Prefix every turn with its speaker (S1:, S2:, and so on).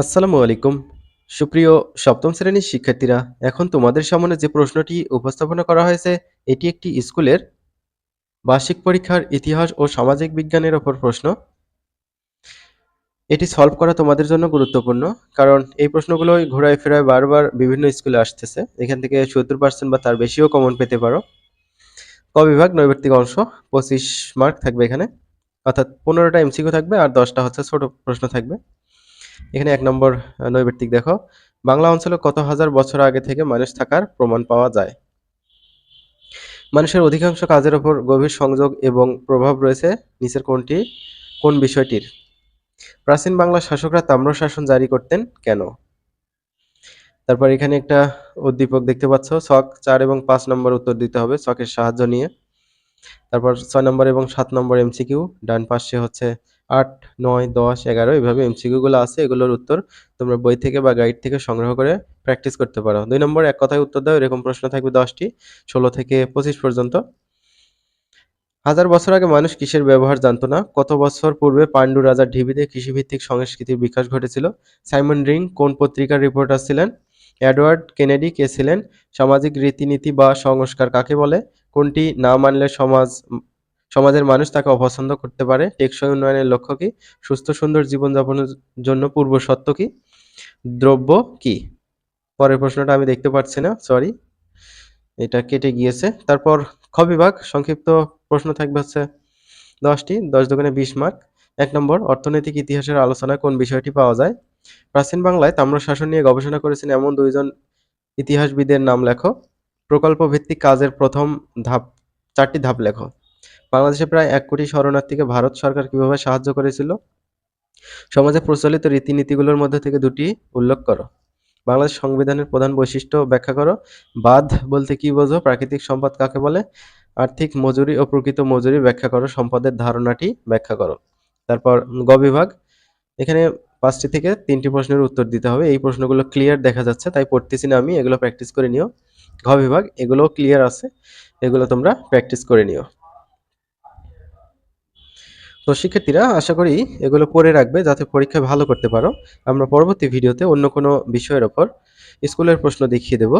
S1: আসসালামু আলাইকুম। সুপ্রিয় সপ্তম শ্রেণির শিক্ষার্থীরা, এখন তোমাদের সামনে যে প্রশ্নটি উপস্থাপনা করা হয়েছে, এটি একটি স্কুলের বার্ষিক পরীক্ষার ইতিহাস ও সামাজিক বিজ্ঞানের ওপর প্রশ্ন। এটি সলভ করা তোমাদের জন্য গুরুত্বপূর্ণ, কারণ এই প্রশ্নগুলোই ঘোরায় ফেরায় বারবার বিভিন্ন স্কুলে আসতেছে। এখান থেকে সত্তর পার্সেন্ট বা তার বেশিও কমন পেতে পারো। ক বিভাগ নৈর্ব্যক্তিক অংশ, পঁচিশ মার্ক থাকবে এখানে। অর্থাৎ পনেরোটা এমসিকিউ থাকবে আর দশটা হচ্ছে ছোট প্রশ্ন থাকবে। এখানে এক নম্বর আহ, দেখো। বাংলা অঞ্চলে কত হাজার বছর আগে থেকে মানুষ থাকার প্রমাণ পাওয়া যায়? মানুষের অধিকাংশ কাজের ওপর গভীর সংযোগ এবং প্রভাব রয়েছে। নিচের কোনটি? কোন বিষয়টির? প্রাচীন বাংলা শাসকরা তাম্রশাসন জারি করতেন কেন? তারপর এখানে একটা উদ্দীপক দেখতে পাচ্ছ। ছক চার এবং পাঁচ নম্বর উত্তর দিতে হবে ছকের সাহায্য নিয়ে। তারপর ছয় নম্বর এবং সাত নম্বর এমসিকিউ ডান পাশে হচ্ছে আট, নয়, দশ, এগারো এভাবে এমসিকিউ গুলো আছে, এগুলোর উত্তর তোমরা বই থেকে বা গাইড থেকে সংগ্রহ করে প্র্যাকটিস করতে পারো। দুই নম্বর, এক কথায় উত্তর দাও, এরকম প্রশ্ন থাকবে দশটি, ষোলো থেকে পঁচিশ পর্যন্ত। হাজার বছর আগে মানুষ কিসের ব্যবহার জানতো না? কত বছর পূর্বে পাণ্ডু রাজার ঢিবিতে কৃষিভিত্তিক সংস্কৃতির বিকাশ ঘটেছিল? সাইমন রিং কোন পত্রিকার রিপোর্টার ছিলেন? এডওয়ার্ড কেনেডি কে ছিলেন? সামাজিক রীতিনীতি বা সংস্কার কাকে বলে? কোনটি না মানলে সমাজ সমাজের মানুষ তাকে অপছন্দ করতে পারে। টেকসই উন্নয়নের লক্ষ্য কি? সুস্থ, সুন্দর জীবনযাপনের জন্য পূর্ব সত্য কি? দ্রব্য কি? পরের প্রশ্নটা আমি দেখতে পাচ্ছি না সরি এটা কেটে গিয়েছে। তারপর খ বিভাগ, সংক্ষিপ্ত প্রশ্ন থাকবে হচ্ছে দশটি, দশ দোকানে বিশ মার্ক। এক নম্বর, অর্থনৈতিক ইতিহাসের আলোচনায় কোন বিষয়টি পাওয়া যায়? প্রাচীন বাংলায় তাম্র শাসন নিয়ে গবেষণা করেছেন এমন দুইজন ইতিহাসবিদের নাম লেখো। প্রকল্প ভিত্তিক কাজের প্রথম ধাপ, চারটি ধাপ লেখো। বাংলাদেশে প্রায় এক কোটি শরণার্থীকে ভারত সরকার কীভাবে সাহায্য করেছিল? সমাজে প্রচলিত রীতিনীতিগুলোর মধ্যে থেকে দুটি উল্লেখ করো। বাংলাদেশ সংবিধানের প্রধান বৈশিষ্ট্য ব্যাখ্যা করো। বাদ বলতে কি বোঝো? প্রাকৃতিক সম্পদ কাকে বলে? আর্থিক মজুরি ও প্রকৃত মজুরি ব্যাখ্যা করো। সম্পদের ধারণাটি ব্যাখ্যা করো। তারপর গ বিভাগ। এখানে পাঁচটি থেকে তিনটি প্রশ্নের উত্তর দিতে হবে। এই প্রশ্নগুলো ক্লিয়ার দেখা যাচ্ছে, তাই পড়তেছি না আমি। এগুলো প্র্যাকটিস করে নিও। ঘ বিভাগ, এগুলোও ক্লিয়ার আছে। এগুলো তোমরা প্র্যাকটিস করে নিও। তো শিক্ষার্থীরা, আশা করি এগুলো পড়ে রাখবে যাতে পরীক্ষায় ভালো করতে পারো। আমরা পরবর্তী ভিডিওতে অন্য কোনো বিষয়ের ওপর স্কুলের প্রশ্ন দেখিয়ে দেব।